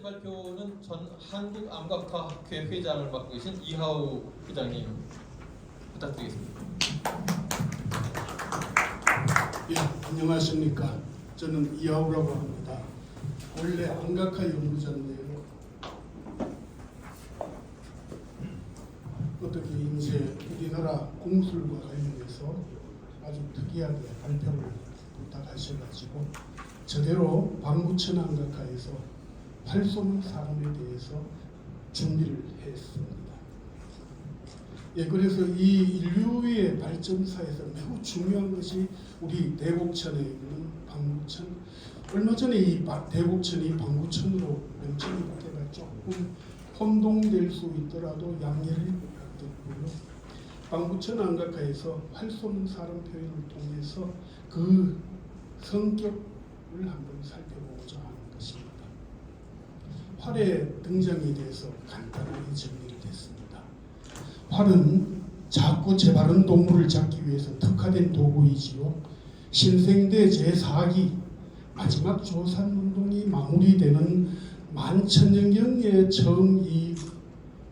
번째 발표는 전 한국암각화학회 회장을 맡고 계신 이하우 회장님 부탁드리겠습니다. 예, 안녕하십니까. 저는 이하우라고 합니다. 원래 안각화 연구자인데요. 어떻게 이제 우리나라 공술과 관련해서 아주 특이하게 발표를 부탁하셔가지고 저대로 방구천 안각화에서 활쏘는 사람에 대해서 준비를 했습니다. 예, 그래서 이 인류의 발전사에서 매우 중요한 것이 우리 대곡천에 있는 방구천. 얼마 전에 이 바- 대곡천이 방구천으로 명칭이 바뀌어가 조금 혼동될 수 있더라도 양해를 부탁드리고요. 방구천 안각화에서 활 쏘는 사람 표현을 통해서 그 성격을 한번 살펴보고자 하는 것입니다. 활의 등장에 대해서 간단하게 정리를 했습니다. 활은 작고 재바른 동물을 잡기 위해서 특화된 도구이지요. 신생대 제4기 마지막 조산 운동이 마무리되는 만천년경에 처음 이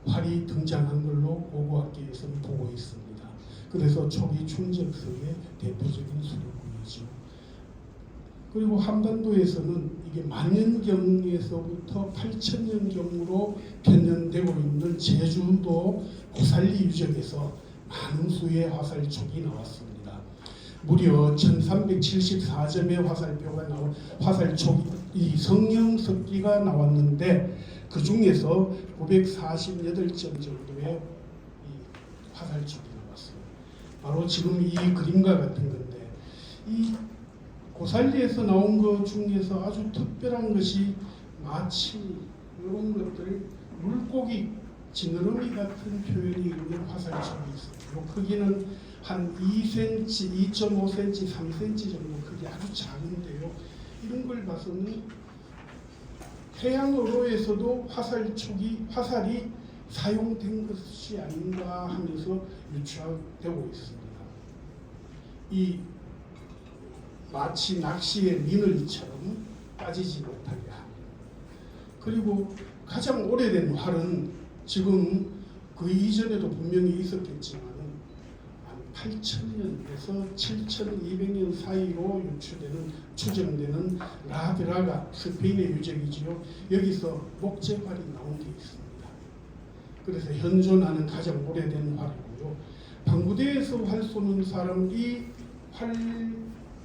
활이 등장한 걸로 고고학계에서는 보고 있습니다. 그래서 초기 충적서의 대표적인 수료군이죠. 그리고 한반도에서는 이게 만년경에서부터 8천년경으로 편년되고 있는 제주도 고살리 유적에서 많은 수의 화살촉이 나왔습니다. 무려 1374점의 화살표가 나온 화살촉 이 성령 석기가 나왔는데 그 중에서 948점 정도의 이 화살촉이 나왔어요. 바로 지금 이 그림과 같은 건데 이 고살리에서 나온 것 중에서 아주 특별한 것이 마치 이런 것들 물고기 지느러미 같은 표현이 있는 화살촉이 있어요. 이 크기는 한 2cm, 2.5cm, 3cm 정도 크기 아주 작은데요. 이런 걸 봐서는 해양어로에서도 화살촉이 화살이 사용된 것이 아닌가 하면서 유추되고 있습니다. 이 마치 낚시의 미늘처럼 빠지지 못하게 합니다. 그리고 가장 오래된 활은 지금 그 이전에도 분명히 있었겠지만 한 8,000년에서 7,200년 사이로 유추되는 추정되는 라드라가 스페인의 유적이지요. 여기서 목재활이 나온 게 있습니다. 그래서 현존하는 가장 오래된 활이고요. 방구대에서 활 쏘는 사람이 활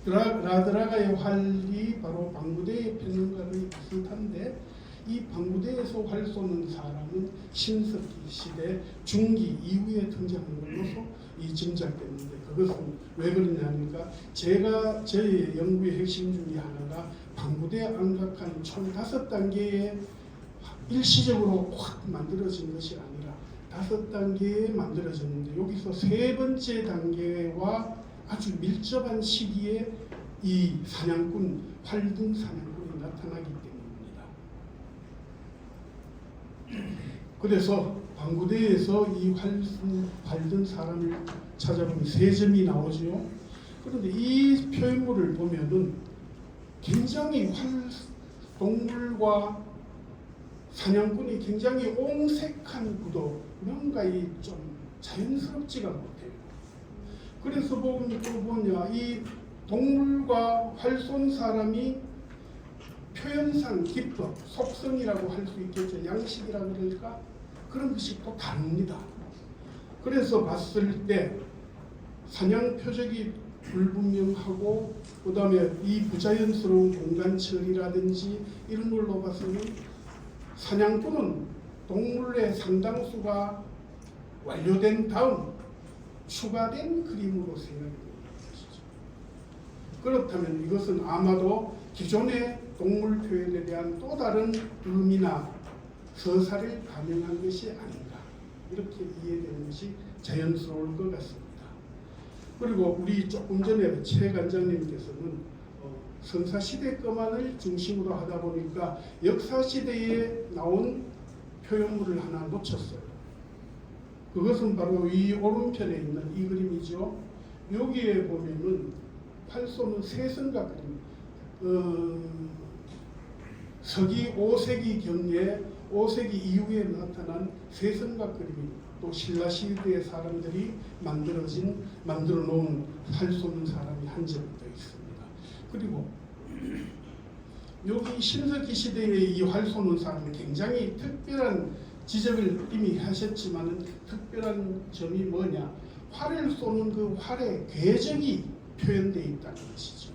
라- 라드라가의 활이 바로 방구대의 편년과의 비슷한데 이 방구대에서 활 쏘는 사람은 신석기 시대 중기 이후에 등장한 걸로서 이 짐작되는데 그것은 왜 그러냐니까 제가 저의 연구의 핵심 중에 하나가 방구대 안각한 총 다섯 단계의 일시적으로 확 만들어진 것이 아니라 다섯 단계에 만들어졌는데 여기서 세 번째 단계와 아주 밀접한 시기에 이 사냥꾼 활등 사냥꾼이 나타나기 때문입니다. 그래서 방구대에서 이 활, 활든 사람을 찾아보면 세 점이 나오지요. 그런데 이 표현물을 보면은 굉장히 활 동물과 사냥꾼이 굉장히 옹색한 구도 뭔가 이좀 자연스럽지가 못해요. 그래서 또 뭐냐 이 동물과 활쏜 사람이 표현상 기법, 속성이라고 할 수 있겠죠. 양식이라고 그럴까? 그런 것이 또 다릅니다. 그래서 봤을 때 사냥 표적이 불분명하고 그 다음에 이 부자연스러운 공간 처리라든지 이런 걸로 봐서는 사냥꾼은 동물의 상당수가 완료된 다음 추가된 그림으로 되는 것이죠. 그렇다면 이것은 아마도 기존의 동물 표현에 대한 또 다른 의미나 서사를 반영한 것이 아닌가 이렇게 이해되는 것이 자연스러울 것 같습니다. 그리고 우리 조금 전에 최 관장님께서는 어, 선사 시대 것만을 중심으로 하다 보니까 역사 시대에 나온 표현물을 하나 놓쳤어요. 그것은 바로 이 오른편에 있는 이 그림이죠. 여기에 보면은 팔소는 세선각 그림. 어, 서기 5세기 경에 5세기 이후에 나타난 세선각 그림이 또 신라 시대의 사람들이 만들어진 만들어 놓은 활 쏘는 사람이 한 점이 더 있습니다. 그리고 여기 신석기 시대의 이활 쏘는 사람은 굉장히 특별한 지적을 이미 하셨지만은 특별한 점이 뭐냐? 활을 쏘는 그 활의 궤적이 표현되어 있다는 것이죠.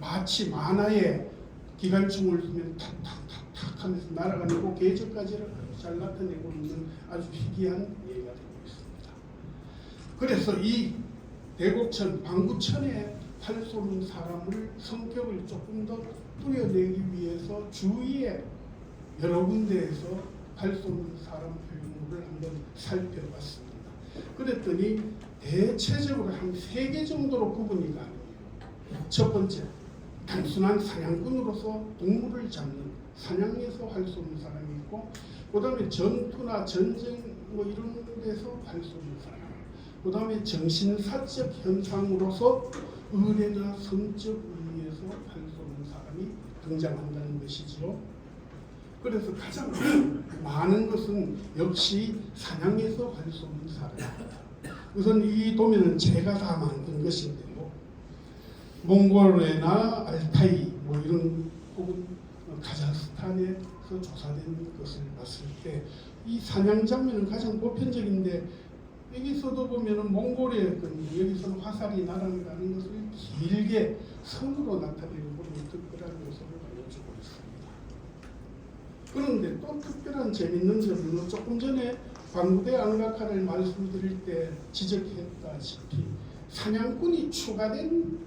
마치 만화에 기관총을 쏘면 탁탁탁탁 하면서 날아가는 그 궤적까지를 잘 나타내고 있는 아주 희귀한 예가 되고 있습니다. 그래서 이 대곡천, 방구천에 활 쏘는 사람을 성격을 조금 더 뚜여내기 위해서 주위에 여러 군데에서 활 쏘는 사람 표현을 한번 살펴봤습니다. 그랬더니 대체적으로 한 세 개 정도로 구분이 가능해요. 첫 번째, 단순한 사냥꾼으로서 동물을 잡는 사냥에서 활 쏘는 사람이 있고, 그 다음에 전투나 전쟁 뭐 이런 데서 활 쏘는 사람. 그 다음에 정신사적 현상으로서 의례나 성적 의미에서 활 쏘는 사람이 등장한다는 것이죠. 그래서 가장 많은 것은 역시 사냥에서 활 쏘는 사람입니다. 우선 이 도면은 제가 다 만든 것인데요. 몽골이나 알타이 뭐 이런 혹은 카자흐스탄에서 조사된 것을 봤을 때 이 사냥 장면은 가장 보편적인데 여기서도 보면은 몽골의 그 여기서는 화살이 날아가는 것을 길게 선으로 나타내는 그런 특별한 요소를. 그런데 또 특별한 재밌는 점은 조금 전에 광부대 안각화를 말씀드릴 때 지적했다시피 사냥꾼이 추가된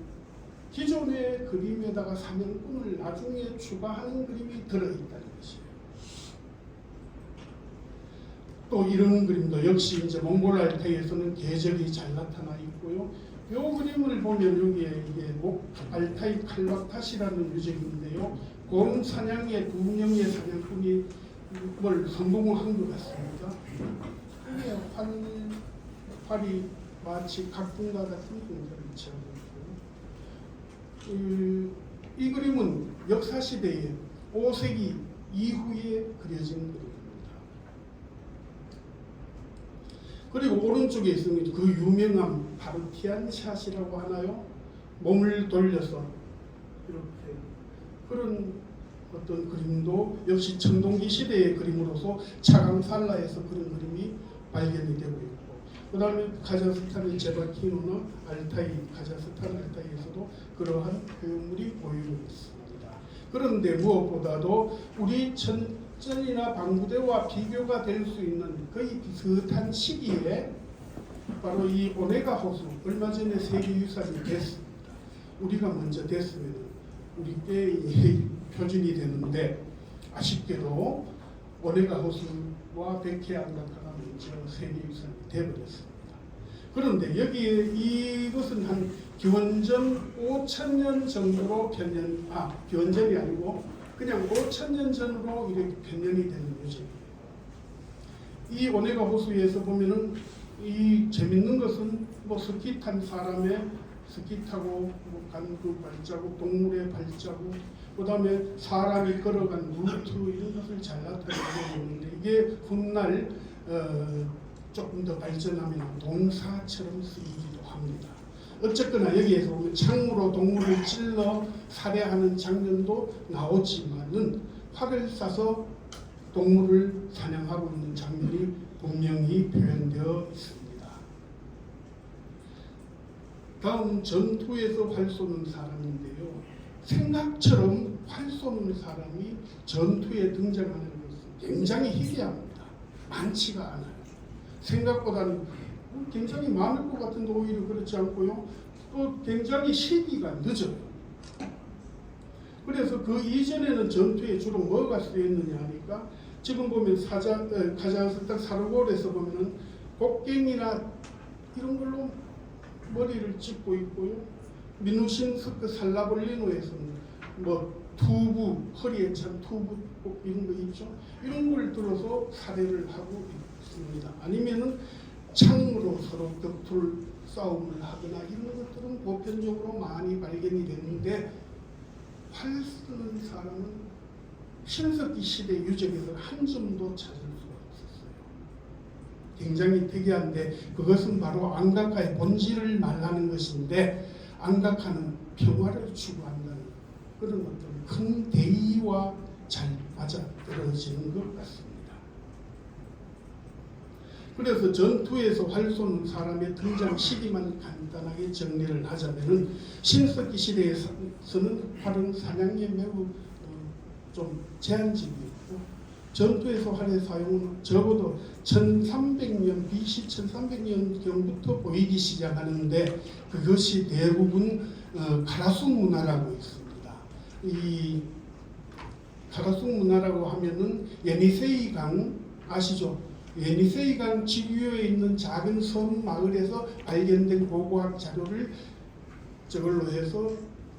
기존의 그림에다가 사냥꾼을 나중에 추가하는 그림이 들어있다는 것이에요. 또 이런 그림도 역시 이제 몽골 알타이에서는 계절이 잘 나타나 있고요. 이 그림을 보면 여기에 이게 목 알타이 칼락탓이라는 유적인데요. 곰 사냥에 두 명의 사냥꾼이 뭘 성공한 것 같습니다. 이게 활, 활이 마치 각분과 같은 공사를 취하고 있고요. 이, 이 그림은 역사 시대에 5세기 이후에 그려진 그림입니다. 그리고 오른쪽에 있으면 그 유명한 바르티안 샷이라고 하나요? 몸을 돌려서 그런 어떤 그림도 역시 청동기 시대의 그림으로서 차강살라에서 그런 그림이 발견이 되고 있고 그 다음에 카자흐스탄의 제바키노나 알타이 카자흐스탄 알타이에서도 그러한 표현물이 보이고 있습니다. 그런데 무엇보다도 우리 천전이나 방부대와 비교가 될 수 있는 거의 비슷한 시기에 바로 이 오네가 호수 얼마 전에 세계유산이 됐습니다. 우리가 먼저 됐으면 우리 때의 표준이 되는데 아쉽게도 오네가 호수와 백해 안각화가 먼저 세계 유산이 되어버렸습니다. 그런데 여기에 이것은 한 기원전 5천 년 정도로 변년 아 기원전이 아니고 그냥 5천 년 전으로 이렇게 변년이 되는 유적이에요. 이 오네가 호수에서 보면은 이 재밌는 것은 뭐 스키 탄 사람의 스키 타고 뭐 간그 발자국, 동물의 발자국, 그 다음에 사람이 걸어간 루트 이런 것을 잘 나타내고 있는데 이게 훗날 어, 조금 더 발전하면 동사처럼 쓰이기도 합니다. 어쨌거나 여기에서 보면 창으로 동물을 찔러 살해하는 장면도 나오지만은 활을 쏴서 동물을 사냥하고 있는 장면이 분명히 표현되어 있습니다. 다음 전투에서 활 쏘는 사람인데요. 생각처럼 활 쏘는 사람이 전투에 등장하는 것은 굉장히 희귀합니다. 많지가 않아요. 생각보다는 굉장히 많을 것 같은데 오히려 그렇지 않고요. 또 굉장히 시기가 늦어요. 그래서 그 이전에는 전투에 주로 뭐가 쓰였느냐 하니까 지금 보면 사자, 에, 카자흐스탄 사르골에서 보면은 곡괭이나 이런 걸로 머리를 찢고 있고요. 미누신스크 살라볼리노에서는 뭐 투부 허리에 찬꼭 이런 거 있죠. 이런 걸 들어서 살해를 하고 있습니다. 아니면은 창으로 서로 격투를 싸움을 하거나 이런 것들은 보편적으로 많이 발견이 되는데 활 쓰는 사람은 신석기 시대 유적에서 한 점도 찾을. 굉장히 특이한데 그것은 바로 안각화의 본질을 말하는 것인데 안각화는 평화를 추구한다는 그런 어떤 큰 대의와 잘 맞아 떨어지는 것 같습니다. 그래서 전투에서 활 쏘는 사람의 등장 시기만 간단하게 정리를 하자면은 신석기 시대에서는 활은 사냥에 매우 어, 좀 제한적이었고 전투에서 활의 사용은 적어도 1300년 BC 1300년 경부터 보이기 시작하는데 그것이 대부분 어, 가라수 문화라고 있습니다. 이 가라수 문화라고 하면은 예니세이 강 아시죠? 예니세이 강 지구에 있는 작은 섬 마을에서 발견된 고고학 자료를 저걸로 해서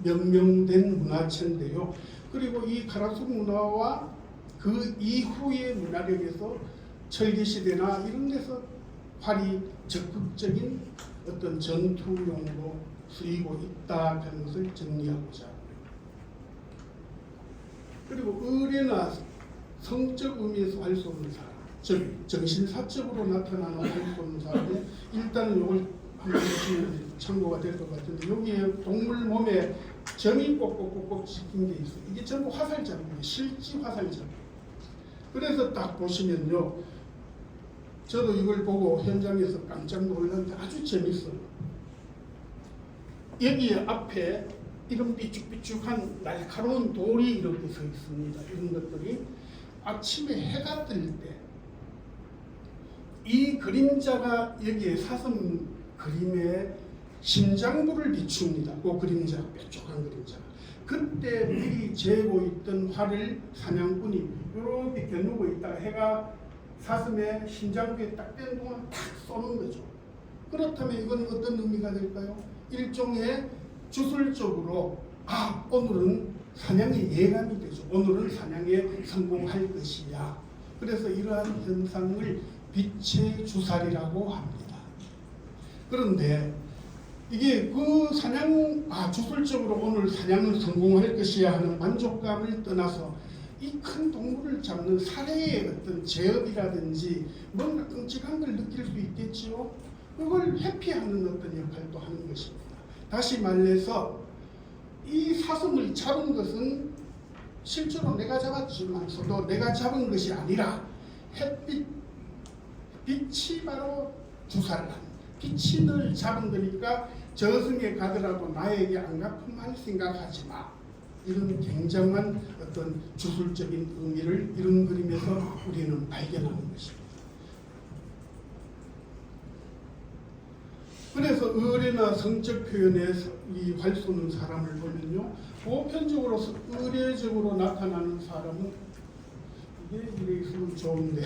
명명된 문화체인데요. 그리고 이 가라수 문화와 그 이후의 문화력에서 철기 시대나 이런 데서 활이 적극적인 어떤 전투용으로 쓰이고 있다 하는 것을 정리하고자 합니다. 그리고 의례나 성적 의미에서 활 쏘는 사람, 즉 정신사적으로 나타나는 활 쏘는 사람은 일단은 이걸 한번 보시면 참고가 될 것 같은데 여기에 동물 몸에 점이 꼭꼭꼭꼭 찍힌 게 있어요. 이게 전부 화살자입니다. 실지 화살자. 그래서 딱 보시면요. 저도 이걸 보고 현장에서 깜짝 놀랐는데 아주 재밌어요. 여기 앞에 이런 삐죽삐죽한 날카로운 돌이 이렇게 서 있습니다. 이런 것들이 아침에 해가 뜰 때 이 그림자가 여기에 사슴 그림에 심장부를 비춥니다. 그 그림자, 뾰족한 그림자. 그때 미리 재고 있던 활을 사냥꾼이 이렇게 겨누고 있다가 해가 사슴의 심장부에 딱뗀 동안 탁 쏘는 거죠. 그렇다면 이건 어떤 의미가 될까요? 일종의 주술적으로 아 오늘은 사냥의 예감이 되죠. 오늘은 사냥에 성공할 것이야. 그래서 이러한 현상을 빛의 주살이라고 합니다. 그런데 이게 그 사냥 아 주술적으로 오늘 사냥을 성공할 것이야 하는 만족감을 떠나서 이 큰 동물을 잡는 사례의 어떤 제업이라든지 뭔가 끔찍한 걸 느낄 수 있겠지요. 그걸 회피하는 어떤 역할도 하는 것입니다. 다시 말해서 이 사슴을 잡은 것은 실제로 내가 잡았지만서도 내가 잡은 것이 아니라 햇빛 빛이 바로 합니다. 빛이 늘 잡은 거니까 저승에 가더라도 나에게 안 갚음할 생각하지 마. 이런 굉장한 어떤 주술적인 의미를 이런 그림에서 우리는 발견하는 것입니다. 그래서 의례나 성적 표현에 이 활쏘는 사람을 보면요. 보편적으로 의례적으로 나타나는 사람은 이게 이래 있으면 좋은데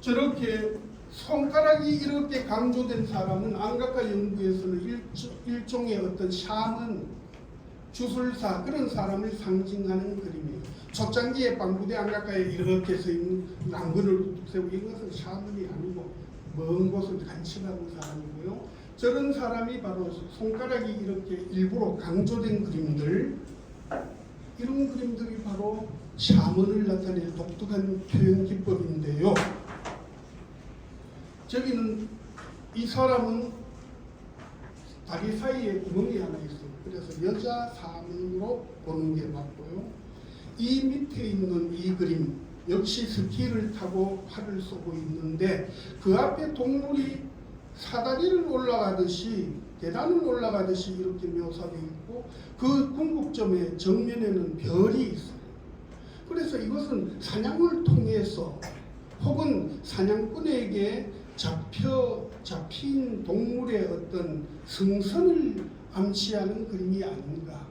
저렇게 손가락이 이렇게 강조된 사람은 안각과 연구에서는 일조, 일종 의 어떤 샤먼, 주술사 그런 사람을 상징하는 그림이에요. 초창기에 방부대 안각가에 이렇게 서 있는 랑근을 세우고 이것은 샤먼이 아니고 먼 곳을 간직하는 사람이고요. 저런 사람이 바로 손가락이 이렇게 일부러 강조된 그림들 이런 그림들이 바로 샤먼을 나타내는 독특한 표현 기법인데요. 저기는 이 사람은 다리 사이에 구멍이 하나 있어요. 그래서 여자 사문으로 보는 게 맞고요. 이 밑에 있는 이 그림 역시 스키를 타고 활을 쏘고 있는데 그 앞에 동물이 사다리를 올라가듯이 계단을 올라가듯이 이렇게 묘사되어 있고 그 궁극점의 정면에는 별이 있어요. 그래서 이것은 사냥을 통해서 혹은 사냥꾼에게 잡혀 잡힌 동물의 어떤 승선을 암시하는 그림이 아닌가.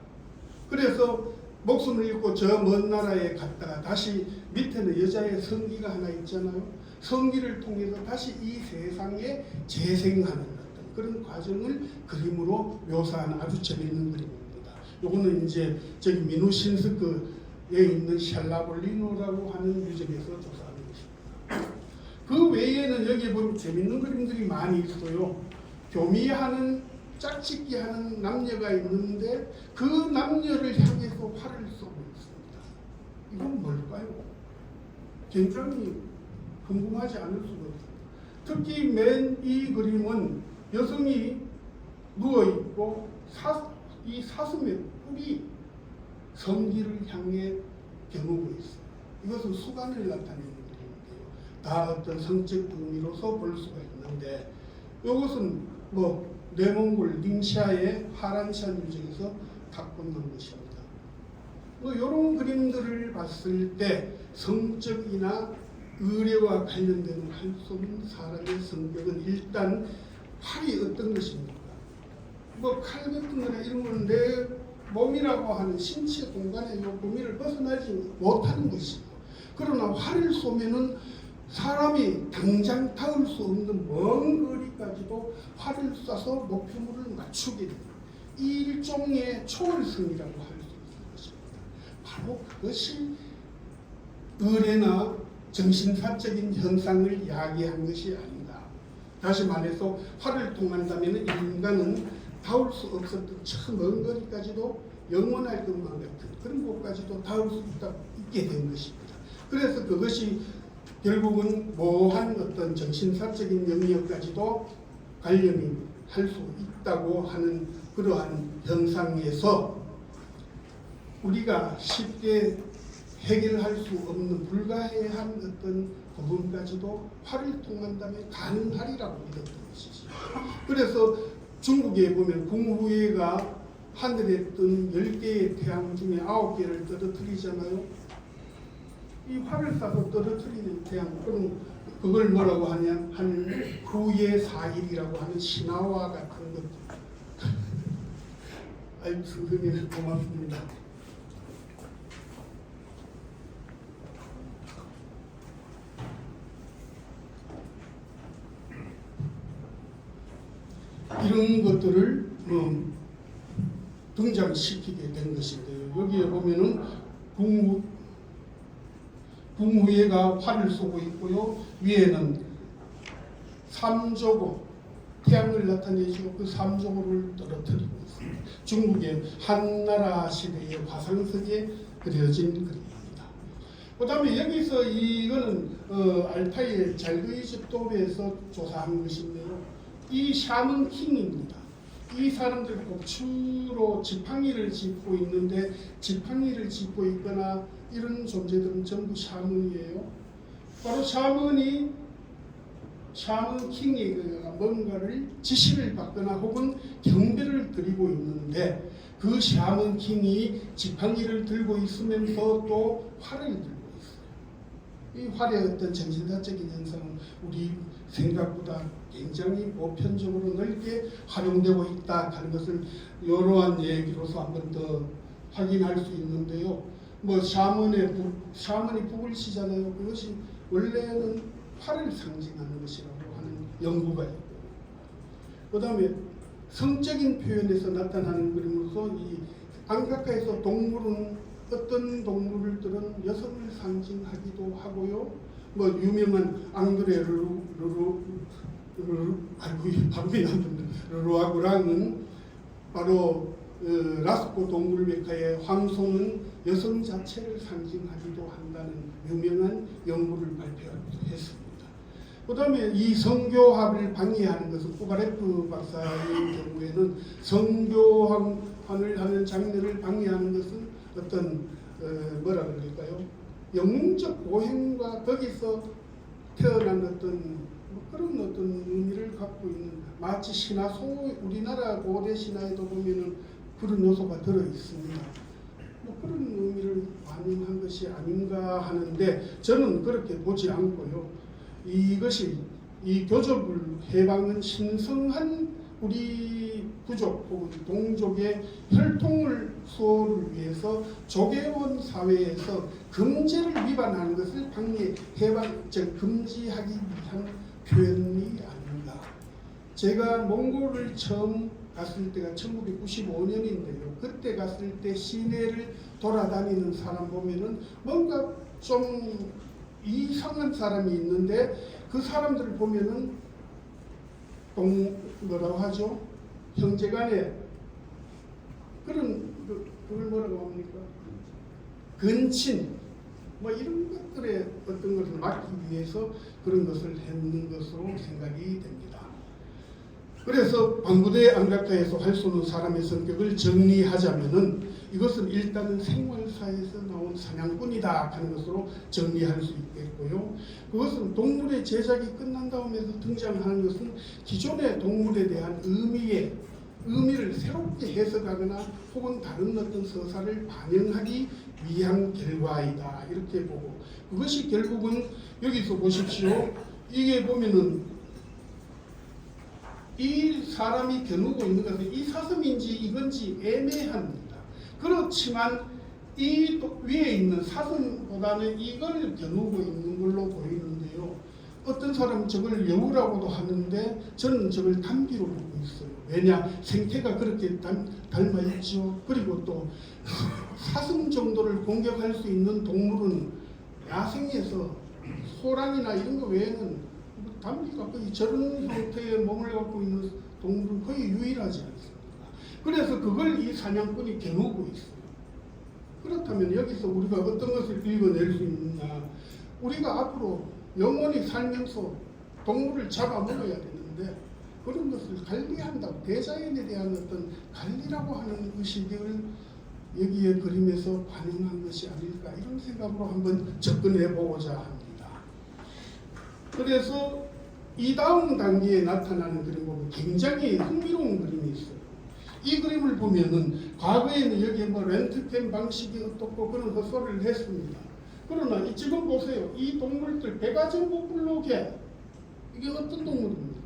그래서 목숨을 잃고 저 먼 나라에 갔다가 다시 밑에는 여자의 성기가 하나 있잖아요. 성기를 통해서 다시 이 세상에 재생하는 어떤 그런 과정을 그림으로 묘사하는 아주 재미있는 그림입니다. 요거는 이제 저기 미누신스크에 있는 샬라볼리노라고 하는 유적에서 것입니다. 그 외에는 여기 보면 재밌는 그림들이 많이 있어요. 교미하는 짝짓기 하는 남녀가 있는데 그 남녀를 향해서 활을 쏘고 있습니다. 이건 뭘까요? 굉장히 궁금하지 않을 수가 없어요. 특히 맨 이 그림은 여성이 누워 있고 사, 이 사슴의 뿔이 성기를 향해 겨누고 있어요. 이것은 수간을 나타내는. 다 어떤 성적 의미로서 볼 수가 있는데 이것은 뭐 내몽골 닝샤의 하란샤 유적에서 각본한 것입니다. 뭐 이런 그림들을 봤을 때 성적이나 의례와 관련되는 할수 없는 사람의 성격은 일단 활이 어떤 것입니까? 뭐 칼 같은 거나 이런 거는 내 몸이라고 하는 신체 공간의 요 범위를 벗어나지 못하는 것이고 그러나 활을 쏘면은 사람이 당장 닿을 수 없는 먼 거리까지도 활을 쏴서 목표물을 맞추게 됩니다. 이 일종의 초월성이라고 할 수 있는 것입니다. 바로 그것이 의례나 정신사적인 현상을 야기한 것이 아닌가. 다시 말해서 활을 통한다면 인간은 닿을 수 없었던 저먼 거리까지도 영원할 것만 같은 그런 곳까지도 닿을 수 있다, 있게 된 것입니다. 그래서 그것이 결국은 모호한 어떤 정신사적인 영역까지도 관련이 할 수 있다고 하는 그러한 현상에서 우리가 쉽게 해결할 수 없는 불가해한 어떤 부분까지도 활을 통한다면 가능하리라고 믿었던 것이죠. 그래서 중국에 보면 궁후예가 하늘에 뜬 10개의 태양 중에 9개를 떨어뜨리잖아요. 이 활을 쏴서 떨어뜨리는 태양, 그럼 그걸 뭐라고 하냐, 하는 후예 사일이라고 하는 신화와 같은 것. 아유, 선생님 고맙습니다. 이런 것들을 음, 등장시키게 된 것인데요. 여기에 보면은 궁 후, 궁후예가 활을 쏘고 있고요. 위에는 삼조고 태양을 나타내시고 그 삼조고를 떨어뜨리고 있습니다. 중국의 한나라 시대의 화상석에 그려진 그림입니다. 그 다음에 여기서 이거는 어, 알타이의 잘그이 집도에서 조사한 것인데요. 이 샤먼 킹입니다. 이 사람들 꼭 주로 지팡이를 짚고 있는데 지팡이를 짚고 있거나 이런 존재들은 전부 샤먼이에요. 바로 샤먼이 샤먼 킹이 뭔가를 지시를 받거나 혹은 경배를 드리고 있는데 그 샤먼 킹이 지팡이를 들고 있으면서 또 활을 들고 있어요. 이 활의 어떤 정신사적인 현상은 우리 생각보다 굉장히 보편적으로 넓게 활용되고 있다 하는 것을 이러한 얘기로서 한번 더 확인할 수 있는데요. 뭐 북, 샤먼이 북을 치잖아요. 그것이 원래는 활을 상징하는 것이라고 하는 연구가 있고 그 다음에 성적인 표현에서 나타나는 그림으로서 이 안각화에서 동물은 어떤 동물들은 여성을 상징하기도 하고요. 뭐 유명한 앙드레 르루 르루 르루 아이고 발음이 안 된다. 르루아구랑은 바로 어, 라스코 동물메카의 황송은 여성 자체를 상징하기도 한다는 유명한 연구를 발표했습니다. 그 다음에 이 성교합을 방해하는 것은 쿠바레프 박사의 경우에는 성교환을 하는 장르를 방해하는 것은 어떤 어, 뭐라 그럴까요? 영웅적 고행과 거기서 태어난 어떤 뭐 그런 어떤 의미를 갖고 있는 마치 신화 소 우리나라 고대 신화에도 보면은 그런 요소가 들어 있습니다. 뭐 그런 의미를 반영한 것이 아닌가 하는데 저는 그렇게 보지 않고요. 이것이 이 교접을 해방은 신성한 우리 부족 혹은 동족의 혈통을 수호를 위해서 조계원 사회에서 금제를 위반하는 것을 방해 해방 즉 금지하기 위한 표현이 아닌가. 제가 몽골을 처음 갔을 때가 1995년인데요. 그때 갔을 때 시내를 돌아다니는 사람 보면은 뭔가 좀 이상한 사람이 있는데 그 사람들을 보면은 동 뭐라고 하죠? 형제간에 그런 그, 그걸 뭐라고 합니까? 근친 뭐 이런 것들의 어떤 것을 막기 위해서 그런 것을 했는 것으로 생각이 됩니다. 그래서 방부대 안각화에서 활 쏘는 사람의 성격을 정리하자면은 이것은 일단은 생활사에서 나온 사냥꾼이다 하는 것으로 정리할 수 있겠고요. 그것은 동물의 제작이 끝난 다음에서 등장하는 것은 기존의 동물에 대한 의미의 의미를 새롭게 해석하거나 혹은 다른 어떤 서사를 반영하기 위한 결과이다. 이렇게 보고. 그것이 결국은 여기서 보십시오. 이게 보면은 이 사람이 겨누고 있는 것은 이 사슴인지 이건지 애매합니다. 그렇지만 이또 위에 있는 사슴보다는 이걸 겨누고 있는 걸로 보이는데요. 어떤 사람은 저걸 여우라고도 하는데 저는 저걸 담비로 보고 있어요. 왜냐 생태가 그렇게 닮, 닮아 있죠. 그리고 또 사슴 정도를 공격할 수 있는 동물은 야생에서 소랑이나 이런 거 외에는 담비가 거의 저런 형태의 몸을 갖고 있는 동물은 거의 유일하지 않습니까? 그래서 그걸 이 사냥꾼이 겨누고 있어요. 그렇다면 여기서 우리가 어떤 것을 읽어낼 수 있느냐? 우리가 앞으로 영원히 살면서 동물을 잡아먹어야 되는데 그런 것을 관리한다고 대자연에 대한 어떤 관리라고 하는 의식을 여기에 그림에서 반영한 것이 아닐까 이런 생각으로 한번 접근해 보고자 합니다. 그래서 이 다음 단계에 나타나는 그림 보면 굉장히 흥미로운 그림이 있어요. 이 그림을 보면은 과거에는 여기에 뭐 렌트겐 방식이 어떻고 그런 헛소리를 했습니다. 그러나 이 지금 보세요. 이 동물들 배가 전부 블록에 이게 어떤 동물입니까?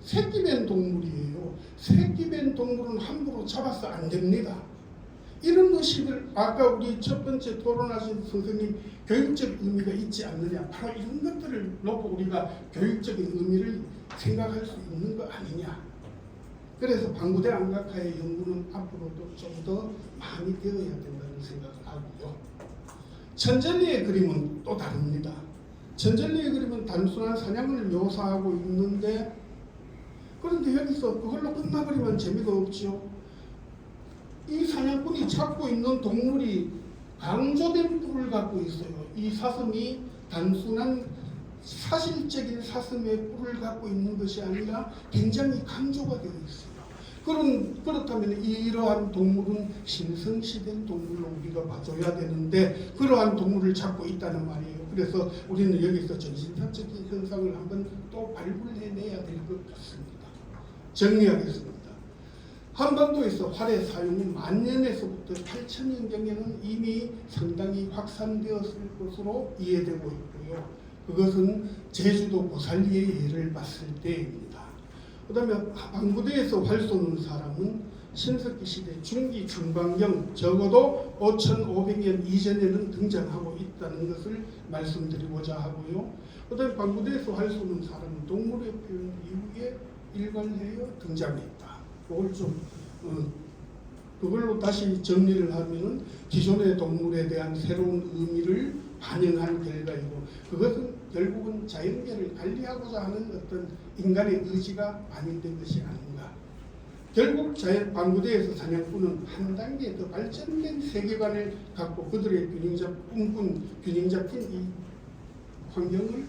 새끼뱀 동물이에요. 새끼뱀 동물은 함부로 잡아서 안 됩니다. 이런 의식을 아까 우리 첫 번째 토론하신 선생님 교육적 의미가 있지 않느냐. 바로 이런 것들을 놓고 우리가 교육적인 의미를 생각할 수 있는 거 아니냐. 그래서 방구대 안각화의 연구는 앞으로도 좀 더 많이 되어야 된다는 생각을 하고요. 천젤리의 그림은 또 다릅니다. 천젤리의 그림은 단순한 사냥을 묘사하고 있는데 그런데 여기서 그걸로 끝나버리면 재미가 없지요 이 사냥꾼이 찾고 있는 동물이 강조된 뿔을 갖고 있어요. 이 사슴이 단순한 사실적인 사슴의 뿔을 갖고 있는 것이 아니라 굉장히 강조가 되어 있어요. 그런 그렇다면 이러한 동물은 신성시된 동물로 우리가 봐줘야 되는데 그러한 동물을 찾고 있다는 말이에요. 그래서 우리는 여기서 정신사적인 현상을 한번 또 발굴해내야 될 것 같습니다. 정리하겠습니다. 한반도에서 활의 사용이 만년에서부터 8천년경에는 이미 상당히 확산되었을 것으로 이해되고 있고요. 그것은 제주도 고살리의 예를 봤을 때입니다. 그 다음에 방구대에서 활 쏘는 사람은 신석기 시대 중기 중반경 적어도 5,500년 이전에는 등장하고 있다는 것을 말씀드리고자 하고요. 그 다음에 방구대에서 활 쏘는 사람은 동물의 표현 이후에 일관하여 등장했다. 그걸 좀 어, 그걸로 다시 정리를 하면은 기존의 동물에 대한 새로운 의미를 반영한 결과이고 그것은 결국은 자연계를 관리하고자 하는 어떤 인간의 의지가 반영된 것이 아닌가. 결국 자연 방구대에서 사냥꾼은 한 단계 더 발전된 세계관을 갖고 그들의 균형 잡 꿈꾼 균형 잡힌 이 환경을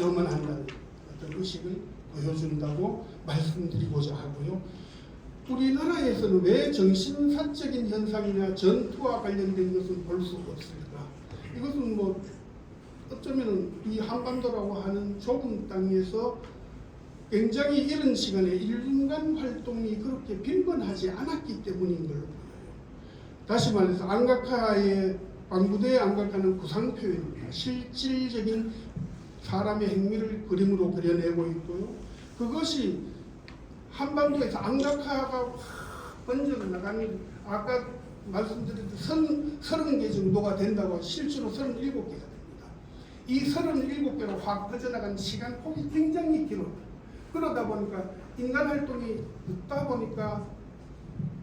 염원한다는 어떤 의식을 보여준다고 말씀드리고자 하고요. 우리나라에서는 왜 정신사적인 현상이나 전투와 관련된 것은 볼 수 없을까? 이것은 뭐 어쩌면 이 한반도라고 하는 좁은 땅에서 굉장히 이른 시간에 인간 활동이 그렇게 빈번하지 않았기 때문인 걸로 보여요. 다시 말해서 안각화의 방구대의 안각화는 구상 표현입니다. 실질적인 사람의 행위를 그림으로 그려내고 있고요. 그것이 한반도에서 안각화가 번져 나가는 아까 말씀드렸듯이 선, 30개 정도가 된다고 실제로 37개가 됩니다. 이 37개로 확 퍼져나간 시간 폭이 굉장히 길어요. 그러다 보니까 인간 활동이 늦다 보니까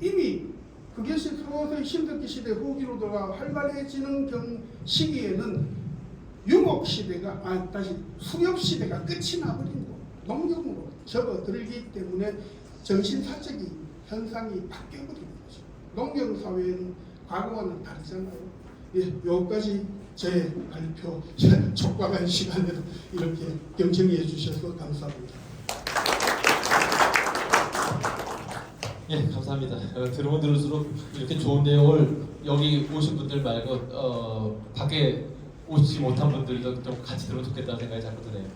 이미 그것이 서서히 신석기 시대 후기로 들어가 활발해지는 경 시기에는 유목 시대가 아 다시 수렵 시대가 끝이 나버린 거 농경으로 접어들기 때문에 정신사적인 현상이 바뀌어버리는 거죠. 농경 사회는 과거와는 다르잖아요. 예, 여기까지 제 발표 촉박한 시간에도 이렇게 경청해 주셔서 감사합니다. 예, 감사합니다. 어, 들으면 들을수록 이렇게 좋은 내용을 여기 오신 분들 말고 어, 밖에 오지 못한 분들도 좀 같이 들으면 좋겠다는 생각이 자꾸 드네요.